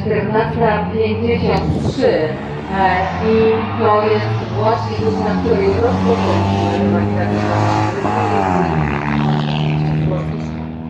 minęła godzina 14.53 e, i to jest właśnie w której rywalizację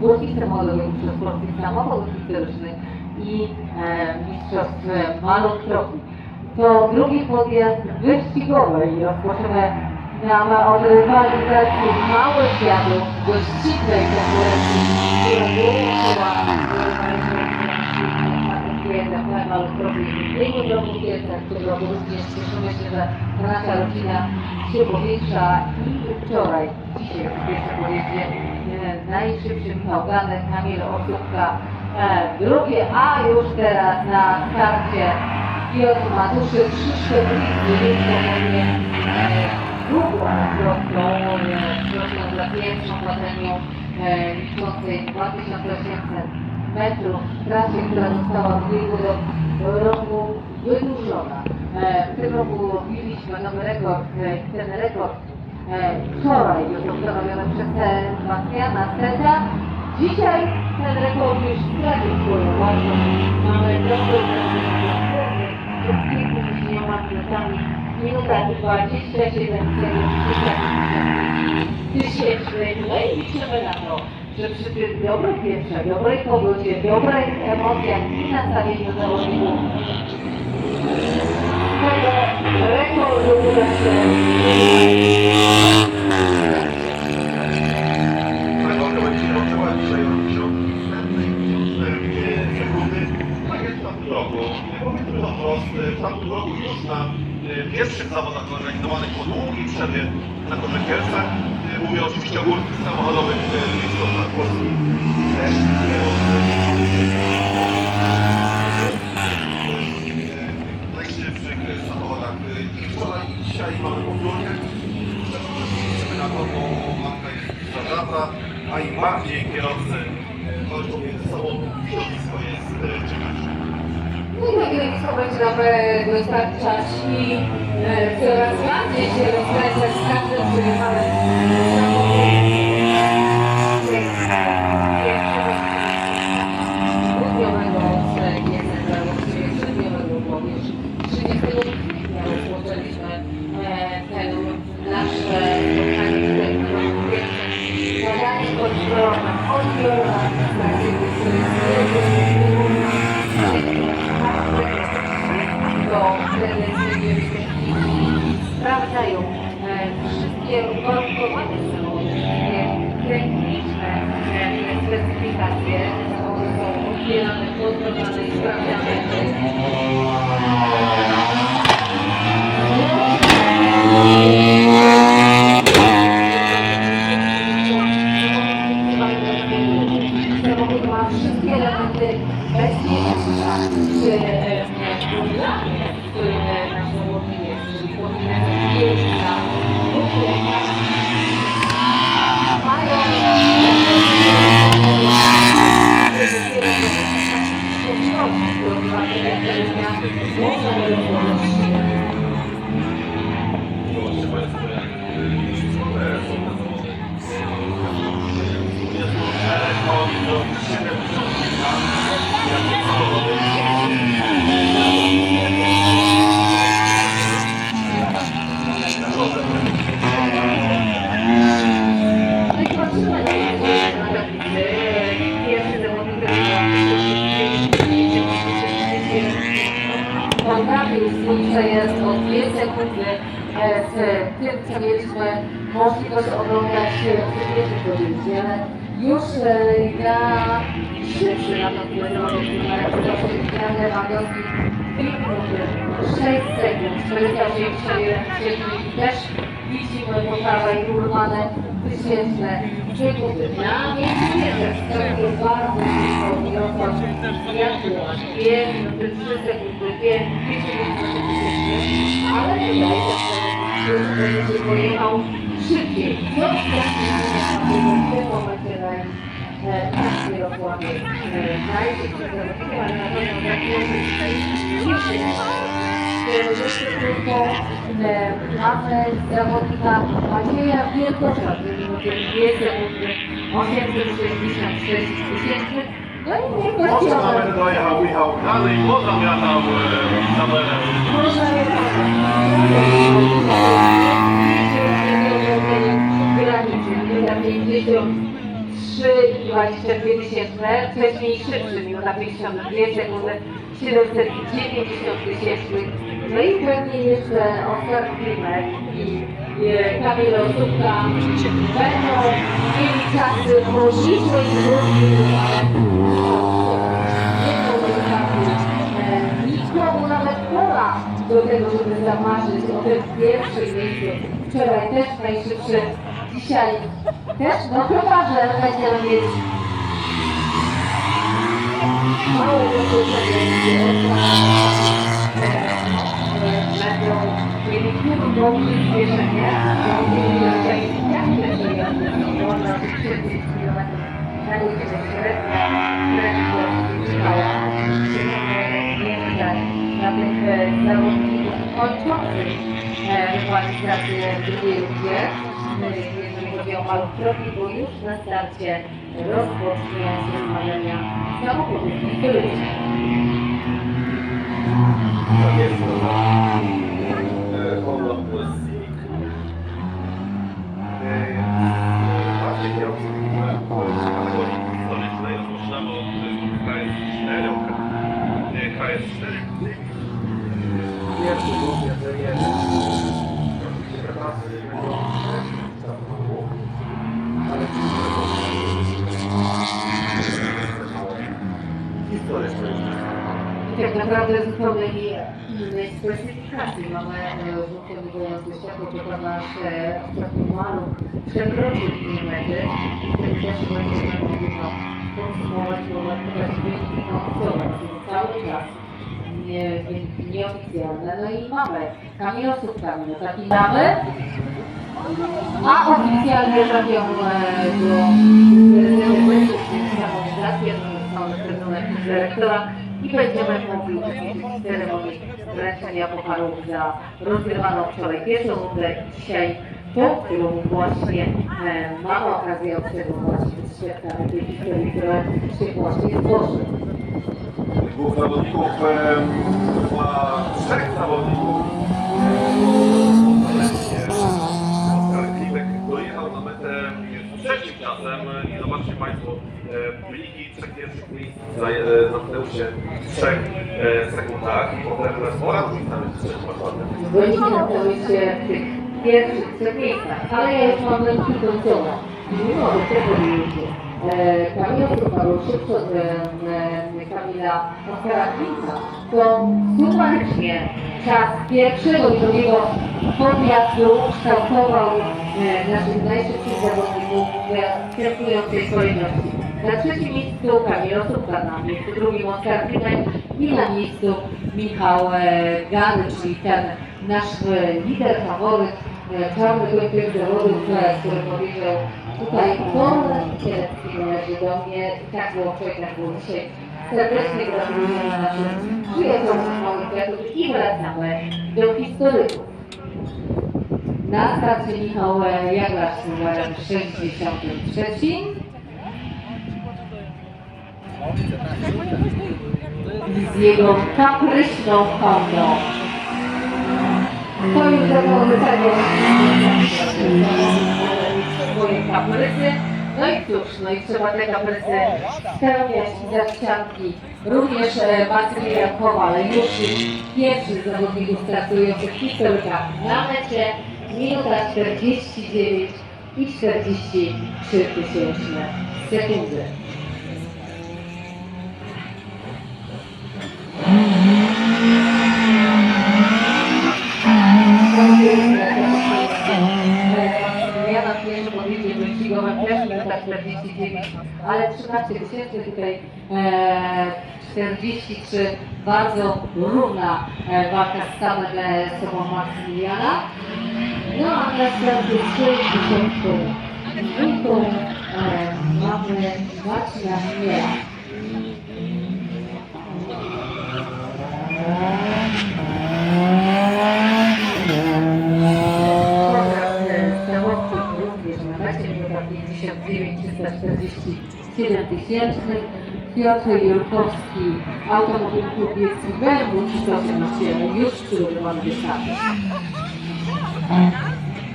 górskich samochodowych, mistrzostw polskich samochodów historycznych i e, mistrzostw malotropii. To drugi podjazd wyścigowy i rozpoczynamy mamy od rywalizacji małych jadów do ściślej konkurencji, która wyłączyła w ubiegłym roku Kielcach, w tym roku również cieszymy się, że nasza rodzina się powiększa i wczoraj, dzisiaj w pierwszym pojeździe e, najszybszym Hałganem Kamil Osóbka e, drugie, a już teraz na starcie Piotr Matuszy, Krzysztof Lis, więc powodnie długą prostą, e, prostą dla pierwszą e, liczącej 2800 metrów w trasie, która została w ubiegłym ro- roku wydłużona. E, W tym roku wbiliśmy nowy rekord e, ten rekord e, wczoraj już ustanowiony przez Sebastiana Steta. Dzisiaj ten rekord już stracił swoją ważność. Mamy dobry przed kilkudziesięcioma minutami, minuta i 27 sekund tysięcznych. No i liczymy na to, że przy dobrej pierwszej, dobrej pogodzie, dobrej emocjach i nastawieniu zawodników tego rekordu uda się Rekordy będzie się odbywać dzisiaj od 10 sekundy. Tak jest w tamtym roku. Już na e, pierwszych zawodach organizowanych po długiej przerwie na Torze Kielce. E, Mówię oczywiście o górskich samochodowych e, mistrzostwach Polski. Też w najszybszych e, samochodach. E, I wczoraj i dzisiaj mamy powtórkę. Liczymy na to, bo marka jest zażarta, a im bardziej kierowcy walczą między sobą, środowisko jest e, ciekawsze. No blisko będzie nam e, dostarczać i e, coraz bardziej się rozkręcać z każdym Росія że jest o 2 sekundy e, z tym, co mieliśmy możliwość oglądać w pierwszym pojeździe, ale już e, na szybszy na to, zawodnik numerem 180 Magowski 2 minuty 6 sekund, 481 wcześniej też widzimy prawej urwane tysięczne. Na miejscu pierwszym to jest bardzo 2 minuty 3 sekundy, 2 tysięczne, ale że będzie pojechał szybciej. No, w tym momencie e, na Mirosławie e, najszybciej zawodnikiem, ale na pewno za chwilę Cieszę tylko, że mamy zawodnika Macieja Wielkosza, który jest 866 tysięcy. No i nie płacił. Nawet dojechał, Michał Dalej, poza mianem tabelę. Proszę Graniczy, 50 i 22 tysięczne, wcześniej szybszy miał na 52 sekundy 790 tysięcznych. No i pewnie jeszcze Oskar Klimek i e, Kamil Osówka będą mieli czasy możliwe i Nikomu nawet pola do tego, żeby zamarzyć o tym pierwszym miejscu. Wczoraj też najszybszy, dzisiaj też, no chyba, że będziemy mieć mało doświadczenia. Będą mieli trudną przyspieszenie, bo mieli jak pierwszy jazdy, można 30 km na godzinę średnia, prędkość trwała. Na tych e, zawodników kończących e, rywalizację w drugiej malutki, bo już na starcie rozpocznie się zmawiania samochodów historycznych. Tak jest, to e, Honda plus Civic. E, Maciej kierowcy w kategorii historycznej rozpoczynamy od KS4, nie, KS4. Pierwszy był jedzenie historycznej. Tak naprawdę zupełnie innej specyfikacji. Mamy włókiem wyglądający światło, to nasz ostatni maluch przekroczył linię mety. Wtedy też będziemy mogli no, podsumować, bo pokazać wyniki czyli cały czas nie, nieoficjalne. No i mamy Kamil Osóbka, no taki mamy. A oficjalnie trafią e, do rezerwy harmonizację, mamy trybunę dyrektora i będziemy uczestniczyć w ceremonii wręczenia pucharów za rozgrywaną wczoraj pierwszą rundę i dzisiaj tą, którą właśnie e, mamy okazję obserwować z świadkami tej historii, która się właśnie tworzy. dwóch zawodników, e, ma trzech zawodników. Oskar dojechał na metę trzecim czasem Państwo, e, wyniki trzech pierwszych miejsc zamknęły się w trzech e, sekundach i potem spora różnica między trzecim a czwartym. Wyniki zamknęły się w tych pierwszych trzech miejscach, ale ja już mam ręki końcowe. Mimo że tego nie jedzie. E, Kamila Sucharu szybko od e, e, Kamila Oskara Klinka, to sumarycznie czas pierwszego i drugiego podjazdu kształtował e, naszych najszybszych zawodników w kierującej kolejności. Na trzecim miejscu Kamil Osóbka, na miejscu drugim Oskar Klimek i na miejscu Michał e, Gany, czyli ten nasz e, lider, faworyt, e, czarny kończyk zawodów, e, który powiedział tutaj wolne kierowcy należy do mnie tak było wczoraj, tak było dzisiaj. Serdecznie gratulujemy naszym przyjaciołom małych kwiatów i wracamy do historyków. Na starcie Michał e, Jaglarz z numerem 63 z jego kapryśną Hondą. To już zapowiadanie swoje kaprysy. No i cóż, no i trzeba te kaprysy spełniać i za ścianki. Również e, Maksymilian Kowal, już pierwszy z zawodników startujących w historykach na mecie. Minuta 49 i 43 tysięczne sekundy. Ja na pierwszym podjeździe wyścigowym też minuta 49, ale 13 tysięcy tutaj e, 43, bardzo równa e, walka z samym e, sobą Maksymiliana. No a 3 tysięcy dwójką e, mamy Marcina Chmiela. Zawodnik również na minuta 59 347 tysięcznych. Piotr Jurkowski, Automobil Klub Bielski BMW 318, już do startu.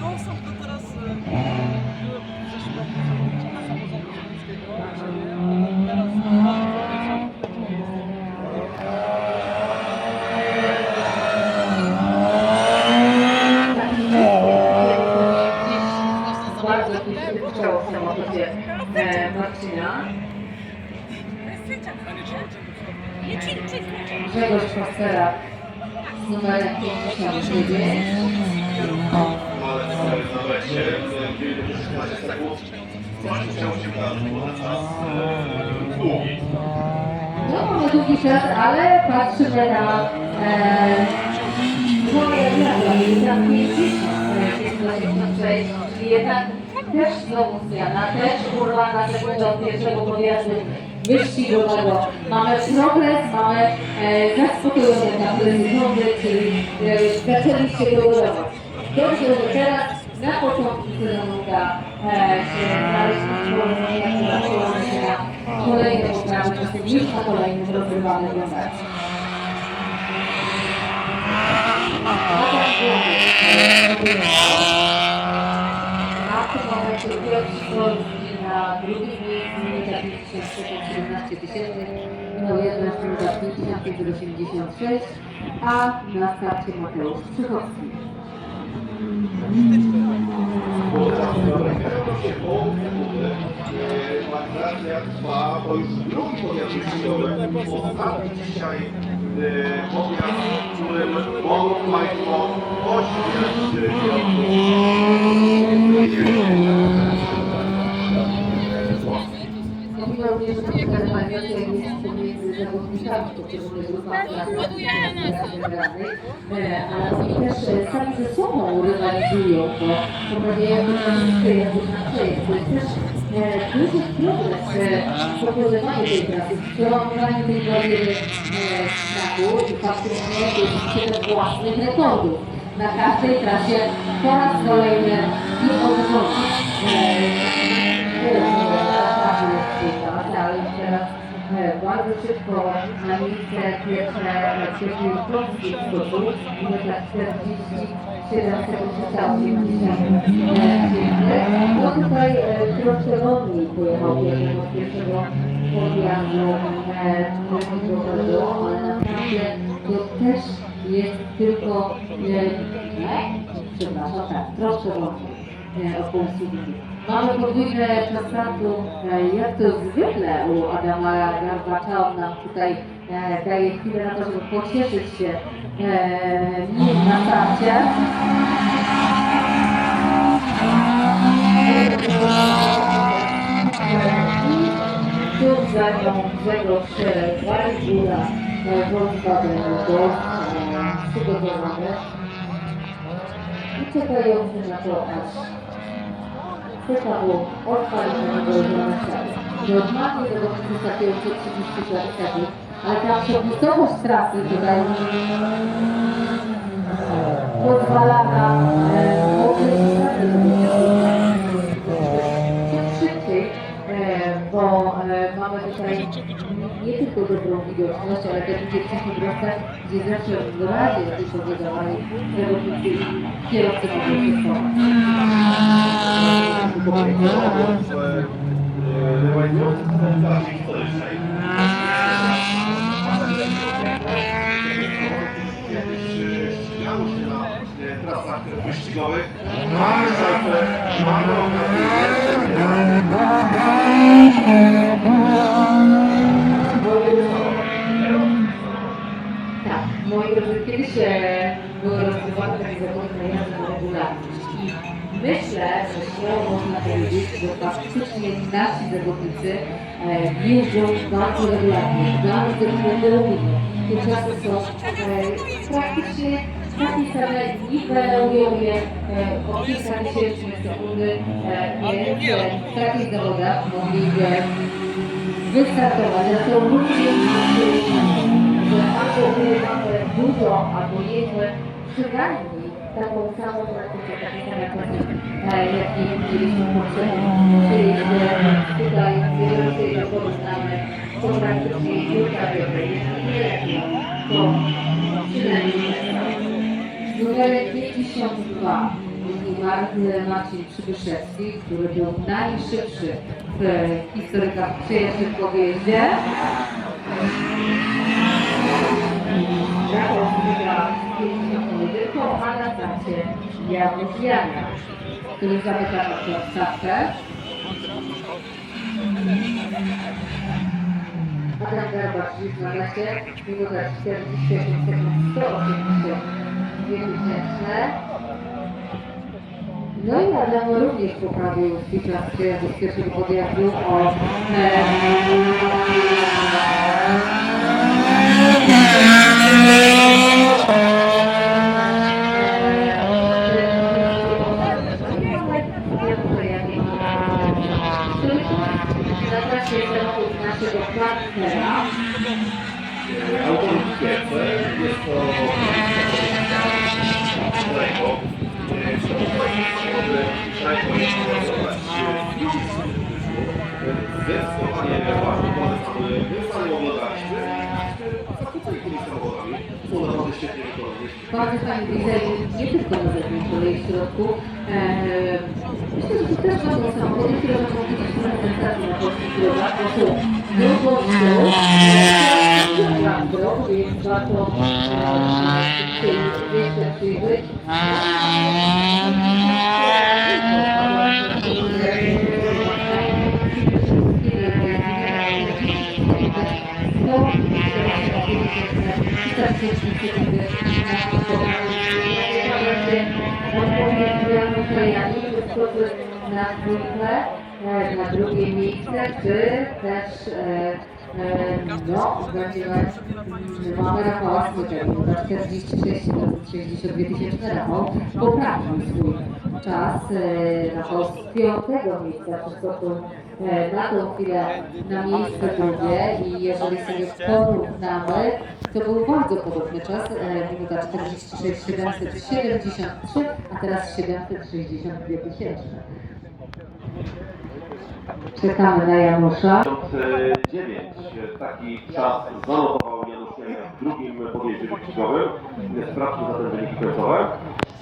No są to teraz e, w zeszłym roku zawodniczka samorządu niemieckiego. Bardzo chciało w samochodzie e, Marcina. Grzegorz Pastera z numerem 59. Ale na wejście, kiedy 16 sekund, coś musiało się wydarzyć, bo ten czas e, długi. No, mamy długi czas, ale patrzymy na e, moje 56, czyli jednak też znowu zmiana, też urwana sekunda od pierwszego podjazdu wyścigowego. Mamy progres, mamy e, zaspokojony etap precyzyjny, czyli e, zaczęliście budować. Dobrze, że teraz na początku sezonu uda e, się znaleźć porozumienia, które przełoży się na kolejne poprawy, czasem już na kolejnym rozgrywanym numerze. Na tym momencie Piotr Na drugim miejscu, minuta 57 tysięcy, minął 11 minuta 56, a na starcie Mateusz Przychowski. Manipulacja trwa, to już drugi wyścigowy. Ostatni dzisiaj pojazd, w którym mogą Państwo ośmiać również, więcej jest pomiędzy zawodnikami generalnej, ale też sami ze sobą rywalizują, bo poprawiają jakby na przejść. To jest też e, w pokonywaniu tej trasy, w przełamywaniu tej bariery strachu i własnych rekordów. Na każdej trasie po raz kolejny i odnosi. Ale już teraz e, bardzo szybko na miejsce pierwsze pierwszy polski skoczył i to tak 47 sekund zostało 50 No tutaj e, troszkę wolniej pojechał od pierwszego podjazdu drugego, ale naprawdę to też jest tylko e, przepraszam, tak, troszkę wolniej od Polski. Mamy podwójne czas e, jak to zwykle u Adama Garbacza, on nam tutaj e, daje chwilę na to, żeby pocieszyć się e, nim na starcie. Tu za nią Grzegorz Wargura, Volkswagen Golf, przygotowany i czekający na to, aż Pytał odpalonego żołnierza. Normalnie zawodnicy startują przed 34 sekund, ale ta przepustowość trasy tutaj pozwala na szybciej, e, bo e, mamy tutaj nie tylko dobrą widoczność, ale też będzie wcześniej proste, gdzie zawsze w razie, powiedziałali, zawodnicy i kierowcy mogą się schować. Trasach wyścigowych. Mamy szansę, mamy Tak, moi drodzy, kiedyś były rozgrywane takie zawody na jazdę regularność i myślę, że śmiało można powiedzieć, że faktycznie nasi zawodnicy e, jeżdżą bardzo regularnie, bardzo regularnie. Te czasy są e, praktycznie takie same, niwelują je e, o kilka tysięcy sekundy, e, więc e, w takich zawodach mogliby wystartować. Zresztą również że albo używamy dużo, albo jemy przynajmniej taką samą praktykę, takie same klasy, e, jakie widzieliśmy poprzednio. Czyli że tutaj z raczej porównamy to praktycznie prawie jest nie to przynajmniej z numerem 52 Mark Marcin Przybyszewski, który był najszybszy w historykach przyjaciół w wygrał 51, a starcie Janusz Jania, który zamyka tą stawkę. Adam Garbacz już na mecie, minuta 48 sekund, 182 tysięczne. No i Adam również poprawił czas przejazdu z pierwszego podjazdu o Na trasie samochód naszego Autobus Kielce jest to którego e, jest pracować zdecydowanie bardzo polecamy wystawią oglądaliśmy zakłóceni tymi samochodami są naprawdę świetnie wykonane Bardzo fajny design, nie tylko na zewnątrz, ale i w środku. Eee, myślę, że to też będą samochody, które będą widzieć w prezentacji na polskich drogach, bo są drugą Na drugie miejsce, czy też e, e, no, mm, mamy Rafała Smyka, minuta 46 62 tysięczne Rafał poprawił swój czas. E, Rafał z piątego miejsca przeskoczył na tą chwilę na miejsce drugie i jeżeli sobie porównamy, to był bardzo podobny czas, minuta 46 773, a teraz 762 tysięczne. Czekamy na Janusza. 9 taki czas zanotował Janusz w drugim podjeździe wyścigowym. Sprawdźmy zatem wyniki końcowe.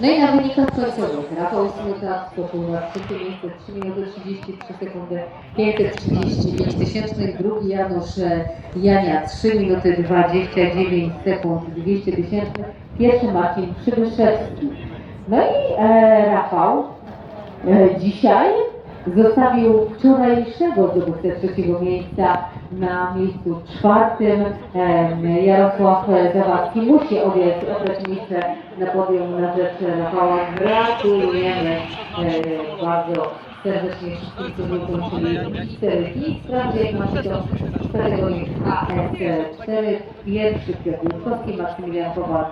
No i na wynikach końcowych Rafał Smyka skoczył na trzecie miejsce 3 minuty 33 sekundy 535 tysięcznych, drugi Janusz e, Jania 3 minuty 29 sekund 200 tysięcznych, pierwszy Marcin Przybyszewski. No i e, Rafał e, dzisiaj zostawił wczorajszego zdobywcę trzeciego miejsca na miejscu czwartym. Jarosław Zawadzki musi obiec, obrać miejsce na podium na rzecz Rafała. Gratulujemy bardzo serdecznie wszystkim, którzy ukończyli historyki. Sprawdźcie, jak macie to kategorii AS4. Pierwszy Piotr Jutkowski, Maksymilian Kowal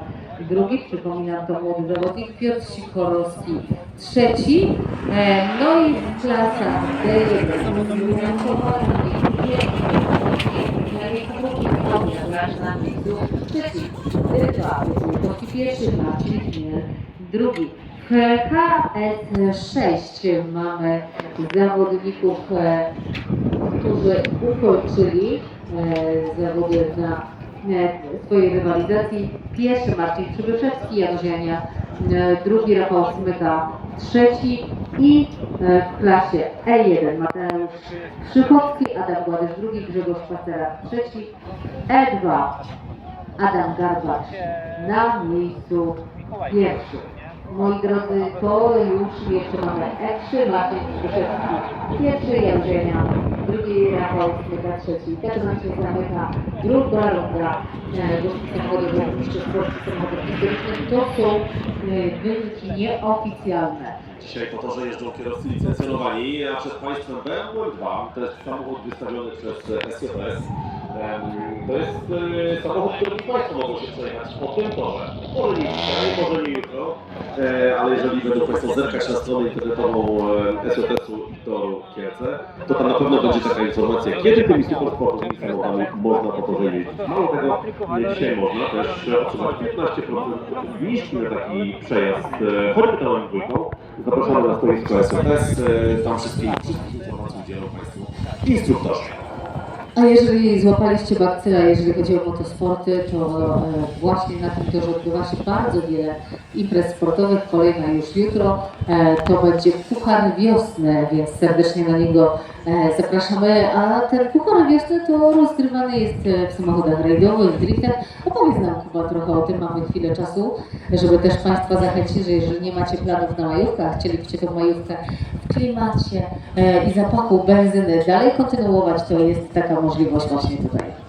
drugi, przypominam to młody zawodnik, Piotr Sikorowski trzeci, e, no i klasa D1, Julian Kowal na miejscu pierwszym, na miejscu drugim, Klaudia Grasz na miejscu trzecim, D2, Jutkowski pierwszy, drugi. W KS6 mamy zawodników, e, którzy ukończyli e, zawody na swojej rywalizacji. Pierwszy Marcin Przybyszewski, Janusz Jania, e, drugi Rafał Smyka, trzeci i e, w klasie E1 Mateusz Szychowski, Adam Gładysz, drugi Grzegorz Pacera, trzeci, E2 Adam Garbacz na miejscu pierwszym. Moi drodzy, to już jeszcze mamy E3, Marcin Przybyszewski, pierwszy Jania, drugi Rafał Smyka, trzeci. Nam się zamyka druga runda e, Górskich Samochodów Mistrzostw Polski Samochodów Historycznych. To są e, wyniki nieoficjalne. Dzisiaj po torze jeżdżą kierowcy licencjonowani, a przed Państwem BMW 2 to jest samochód wystawiony przez SJS. To jest e, samochód, którym Państwo mogą się przejechać po tym torze. Może nie dzisiaj, może nie jutro, e, ale jeżeli będą Państwo zerkać na stronę internetową e, SJS-u i toru Kielce, to tam na pewno będzie taka informacja, kiedy tymi supersportowymi samochodami można po torze jeździć. Mało tego, e, dzisiaj można też otrzymać 15% zniżki na taki przejazd, choćby tą dwójką. Zapraszamy na stoisko SOS, e, tam wszystkie, wszystkich informacji udzielą Państwu instruktorzy. A jeżeli złapaliście bakcyla, jeżeli chodzi o motosporty, to e, właśnie na tym torze odbywa się bardzo wiele imprez sportowych. Kolejna już jutro e, to będzie Puchar Wiosny, więc serdecznie na niego zapraszamy. A ten Puchar Wiosny to rozgrywany jest e, w samochodach rajdowych, w driftach. Opowiedz nam chyba trochę o tym, mamy chwilę czasu, żeby też Państwa zachęcić, że jeżeli nie macie planów na majówkę, a chcielibyście tą majówkę w klimacie e, i zapachu benzyny dalej kontynuować, to jest taka możliwość właśnie tutaj.